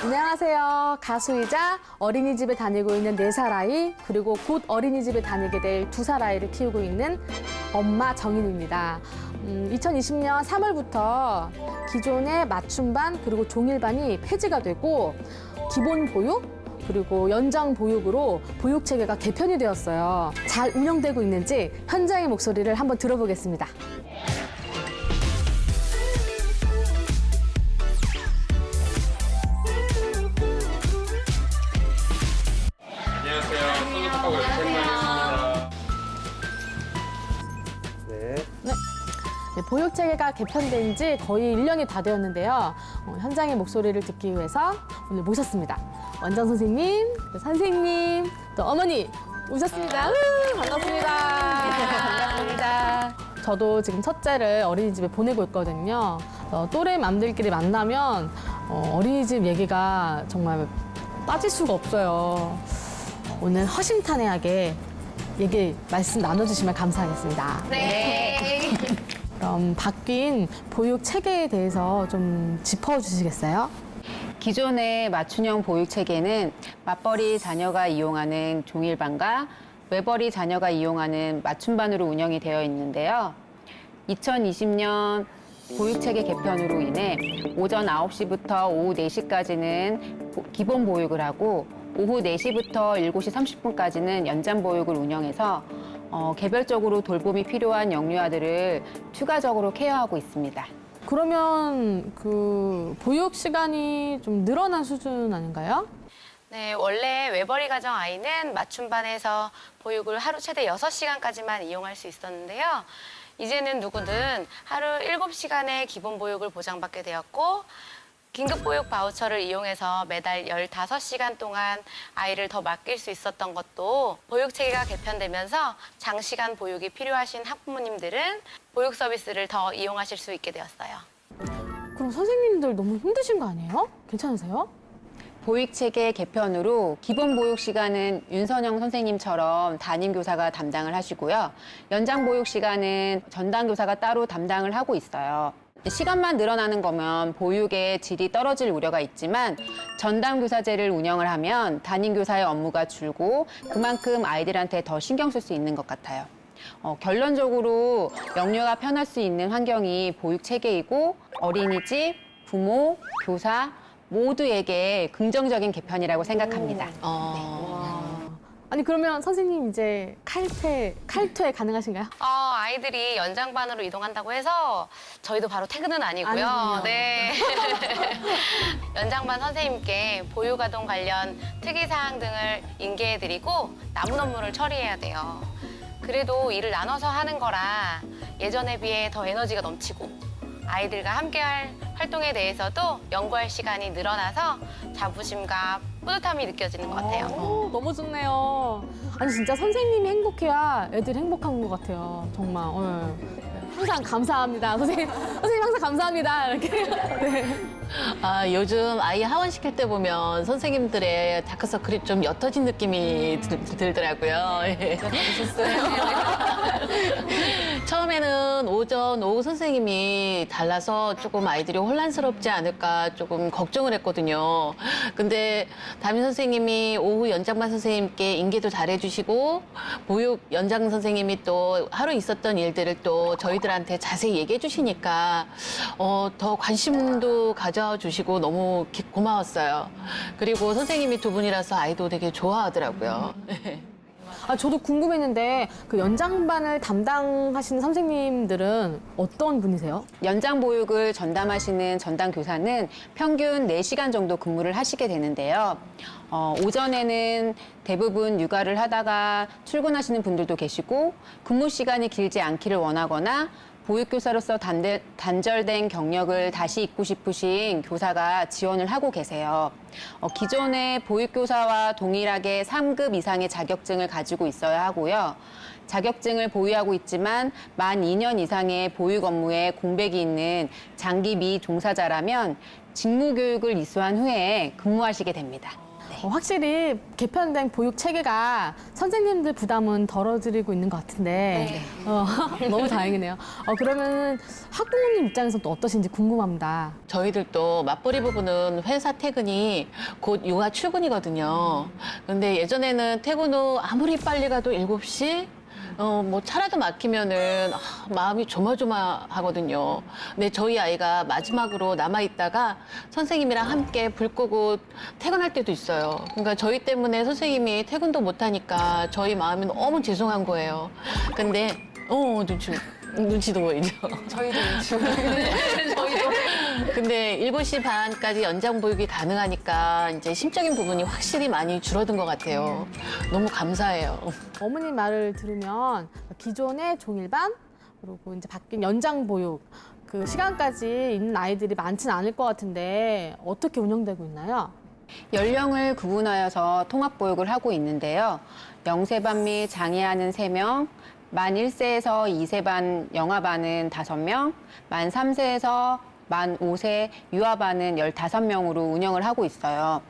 안녕하세요. 가수이자 어린이집에 다니고 있는 네 살 아이, 그리고 곧 어린이집에 다니게 될 두 살 아이를 키우고 있는 엄마 정인입니다. 음, 2020년 3월부터 기존의 맞춤반 그리고 종일반이 폐지가 되고 기본 보육 그리고 연장 보육으로 보육 체계가 개편이 되었어요. 잘 운영되고 있는지 현장의 목소리를 한번 들어보겠습니다. 네, 보육 체계가 개편된 지 거의 1년이 다 되었는데요. 어, 현장의 목소리를 듣기 위해서 오늘 모셨습니다. 원장 선생님, 또 선생님, 또 어머니 오셨습니다. 으, 반갑습니다. 반갑습니다. 저도 지금 첫째를 어린이집에 보내고 있거든요. 어, 또래 맘들끼리 만나면 어, 어린이집 얘기가 정말 빠질 수가 없어요. 오늘 허심탄회하게 얘기 말씀 나눠주시면 감사하겠습니다. 네. 그럼 바뀐 보육 체계에 대해서 좀 짚어주시겠어요? 기존의 맞춤형 보육 체계는 맞벌이 자녀가 이용하는 종일반과 외벌이 자녀가 이용하는 맞춤반으로 운영이 되어 있는데요. 2020년 보육 체계 개편으로 인해 오전 9시부터 오후 4시까지는 기본 보육을 하고 오후 4시부터 7시 30분까지는 연장 보육을 운영해서 어, 개별적으로 돌봄이 필요한 영유아들을 추가적으로 케어하고 있습니다. 그러면 그 보육 시간이 좀 늘어난 수준 아닌가요? 네, 원래 외벌이 가정 아이는 맞춤반에서 보육을 하루 최대 6시간까지만 이용할 수 있었는데요. 이제는 누구든 하루 7시간의 기본 보육을 보장받게 되었고 긴급 보육 바우처를 이용해서 매달 15시간 동안 아이를 더 맡길 수 있었던 것도 보육 체계가 개편되면서 장시간 보육이 필요하신 학부모님들은 보육 서비스를 더 이용하실 수 있게 되었어요. 그럼 선생님들 너무 힘드신 거 아니에요? 괜찮으세요? 보육 체계 개편으로 기본 보육 시간은 윤선영 선생님처럼 담임 교사가 담당을 하시고요. 연장 보육 시간은 전담 교사가 따로 담당을 하고 있어요. 시간만 늘어나는 거면 보육의 질이 떨어질 우려가 있지만 전담 교사제를 운영을 하면 담임 교사의 업무가 줄고 그만큼 아이들한테 더 신경 쓸 수 있는 것 같아요. 어, 결론적으로 영유가 편할 수 있는 환경이 보육 체계이고 어린이집, 부모, 교사 모두에게 긍정적인 개편이라고 생각합니다. 아니 그러면 선생님 이제 칼퇴 칼퇴 가능하신가요? 어, 아이들이 연장반으로 이동한다고 해서 저희도 바로 퇴근은 아니고요. 아니군요. 네. 연장반 선생님께 보육아동 관련 특이사항 등을 인계해드리고 남은 업무를 처리해야 돼요. 그래도 일을 나눠서 하는 거라 예전에 비해 더 에너지가 넘치고 아이들과 함께할 활동에 대해서도 연구할 시간이 늘어나서 자부심과 뿌듯함이 느껴지는 것 같아요. 오, 너무 좋네요. 아니 진짜 선생님이 행복해야 애들 행복한 것 같아요. 정말. 예. 항상 감사합니다. 선생님, 선생님 항상 감사합니다. 이렇게. 네. 아, 요즘 아이 하원시킬 때 보면 선생님들의 다크서클이 좀 옅어진 느낌이 들, 더라고요 예. 처음에는 오전, 오후 선생님이 달라서 조금 아이들이 혼란스럽지 않을까 조금 걱정을 했거든요. 근데 담임 선생님이 오후 연장반 선생님께 인계도 잘해주시고 보육 연장 선생님이 또 하루 있었던 일들을 또 저희들한테 자세히 얘기해 주시니까 어, 더 관심도 가져주시고 너무 기- 고마웠어요. 그리고 선생님이 두 분이라서 아이도 되게 좋아하더라고요. 아, 저도 궁금했는데 그 연장반을 담당하시는 선생님들은 어떤 분이세요? 연장 보육을 전담하시는 전담 교사는 평균 4시간 정도 근무를 하시게 되는데요. 어, 오전에는 대부분 육아를 하다가 출근하시는 분들도 계시고 근무 시간이 길지 않기를 원하거나 보육교사로서 단대- 단절된 경력을 다시 잇고 싶으신 교사가 지원을 하고 계세요. 어, 기존의 보육교사와 동일하게 3급 이상의 자격증을 가지고 있어야 하고요. 자격증을 보유하고 있지만 만 2년 이상의 보육 업무에 공백이 있는 장기 미 종사자라면 직무 교육을 이수한 후에 근무하시게 됩니다. 네. 어, 확실히 개편된 보육 체계가 선생님들 부담은 덜어드리고 있는 것 같은데 어, 너무 다행이네요. 어, 그러면 학부모님 입장에서 또 어떠신지 궁금합니다. 저희들도 맞벌이 부부는 회사 퇴근이 곧 육아 출근이거든요. 근데 예전에는 퇴근 후 아무리 빨리 가도 7시? 어, 뭐 차라도 막히면은 아, 마음이 조마조마하거든요. 근데 저희 아이가 마지막으로 남아 있다가 선생님이랑 함께 불 끄고 퇴근할 때도 있어요. 그러니까 저희 때문에 선생님이 퇴근도 못 하니까 저희 마음이 너무 죄송한 거예요. 근데, 어, 눈치, 눈치도 보이죠. 저희도 근데 7시 반까지 연장 보육이 가능하니까 이제 심적인 부분이 확실히 많이 줄어든 것 같아요. 너무 감사해요. 어머님 말을 들으면 기존의 종일반 그리고 이제 바뀐 연장 보육 그 시간까지 있는 아이들이 많지는 않을 것 같은데 어떻게 운영되고 있나요? 연령을 구분하여서 통합보육을 하고 있는데요. 영세반 및 장애아는 세명 만 1세에서 2세 반 영아반은 5명, 만 3세에서 만 5세 유아반은 15명으로 운영을 하고 있어요.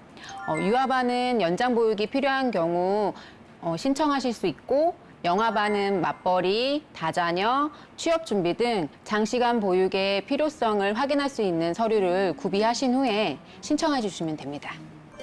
어, 유아반은 연장 보육이 필요한 경우 어, 신청하실 수 있고 영아반은 맞벌이, 다자녀, 취업 준비 등 장시간 보육의 필요성을 확인할 수 있는 서류를 구비하신 후에 신청해 주시면 됩니다.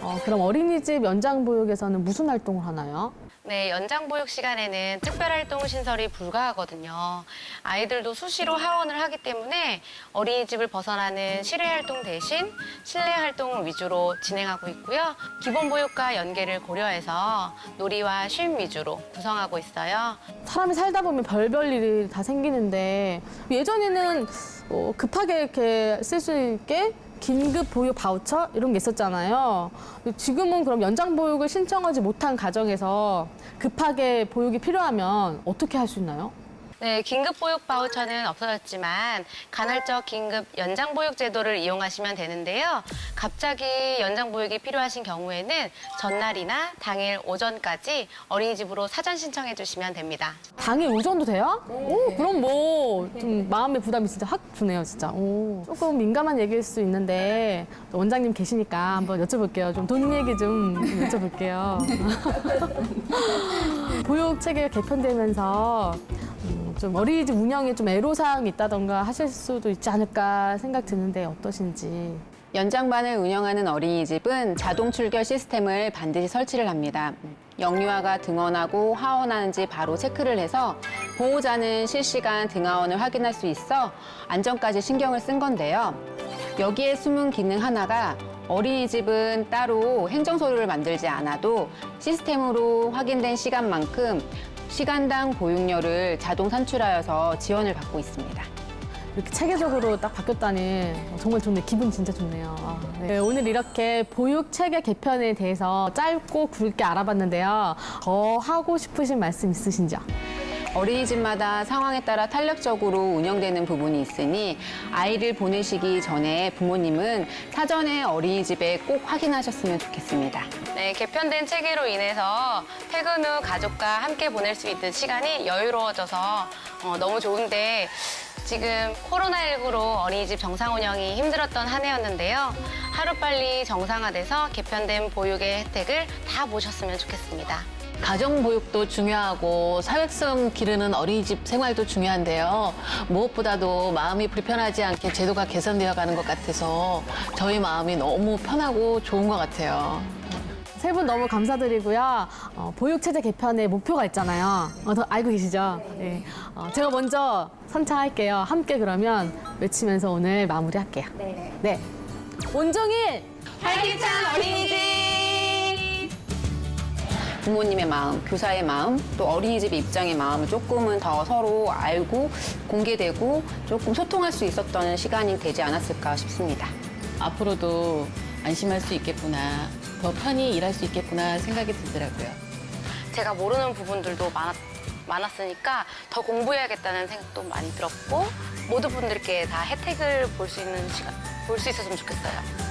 어, 그럼 어린이집 연장 보육에서는 무슨 활동을 하나요? 네, 연장 보육 시간에는 특별 활동 신설이 불가하거든요. 아이들도 수시로 하원을 하기 때문에 어린이집을 벗어나는 실외 활동 대신 실내 활동 위주로 진행하고 있고요. 기본 보육과 연계를 고려해서 놀이와 쉼 위주로 구성하고 있어요. 사람이 살다 보면 별별 일이 다 생기는데 예전에는 어, 급하게 이렇게 쓸 수 있게 긴급 보육 바우처 이런 게 있었잖아요. 지금은 그럼 연장 보육을 신청하지 못한 가정에서 급하게 보육이 필요하면 어떻게 할 수 있나요? 네, 긴급 보육 바우처는 없어졌지만 간헐적 긴급 연장 보육 제도를 이용하시면 되는데요. 갑자기 연장 보육이 필요하신 경우에는 전날이나 당일 오전까지 어린이집으로 사전 신청해 주시면 됩니다. 당일 오전도 돼요? 오, 그럼 뭐 좀 마음의 부담이 진짜 확 주네요, 진짜. 오. 조금 민감한 얘기일 수 있는데 또 원장님 계시니까 한번 여쭤볼게요. 좀 돈 얘기 좀 여쭤볼게요. 보육 체계가 개편되면서 음, 좀 어린이집 운영에 좀 애로사항이 있다던가 하실 수도 있지 않을까 생각 드는데 어떠신지. 연장반을 운영하는 어린이집은 자동 출결 시스템을 반드시 설치를 합니다. 영유아가 등원하고 하원하는지 바로 체크를 해서 보호자는 실시간 등하원을 확인할 수 있어 안전까지 신경을 쓴 건데요. 여기에 숨은 기능 하나가 어린이집은 따로 행정서류를 만들지 않아도 시스템으로 확인된 시간만큼 시간당 보육료를 자동 산출하여서 지원을 받고 있습니다. 이렇게 체계적으로 딱 바뀌었다니 정말 좋네. 기분 진짜 좋네요. 아, 네. 오늘 이렇게 보육 체계 개편에 대해서 짧고 굵게 알아봤는데요. 더 하고 싶으신 말씀 있으신지요? 어린이집마다 상황에 따라 탄력적으로 운영되는 부분이 있으니 아이를 보내시기 전에 부모님은 사전에 어린이집에 꼭 확인하셨으면 좋겠습니다. 네, 개편된 체계로 인해서 퇴근 후 가족과 함께 보낼 수 있는 시간이 여유로워져서 어, 너무 좋은데 지금 코로나19로 어린이집 정상 운영이 힘들었던 한 해였는데요. 하루빨리 정상화돼서 개편된 보육의 혜택을 다 보셨으면 좋겠습니다. 가정 보육도 중요하고 사회성 기르는 어린이집 생활도 중요한데요. 무엇보다도 마음이 불편하지 않게 제도가 개선되어 가는 것 같아서 저희 마음이 너무 편하고 좋은 것 같아요. 세 분 너무 감사드리고요. 어, 보육체제 개편의 목표가 있잖아요. 어, 더 알고 계시죠? 네. 어, 제가 먼저 선창할게요. 함께 그러면 외치면서 오늘 마무리할게요. 네. 네. 온종일 활기찬 부모님의 마음, 교사의 마음, 또 어린이집 입장의 마음을 조금은 더 서로 알고 공개되고 조금 소통할 수 있었던 시간이 되지 않았을까 싶습니다. 앞으로도 안심할 수 있겠구나, 더 편히 일할 수 있겠구나 생각이 들더라고요. 제가 모르는 부분들도 많았, 많았으니까 더 공부해야겠다는 생각도 많이 들었고 모든 분들께 다 혜택을 볼 수 있는 시간, 볼 수 있었으면 좋겠어요.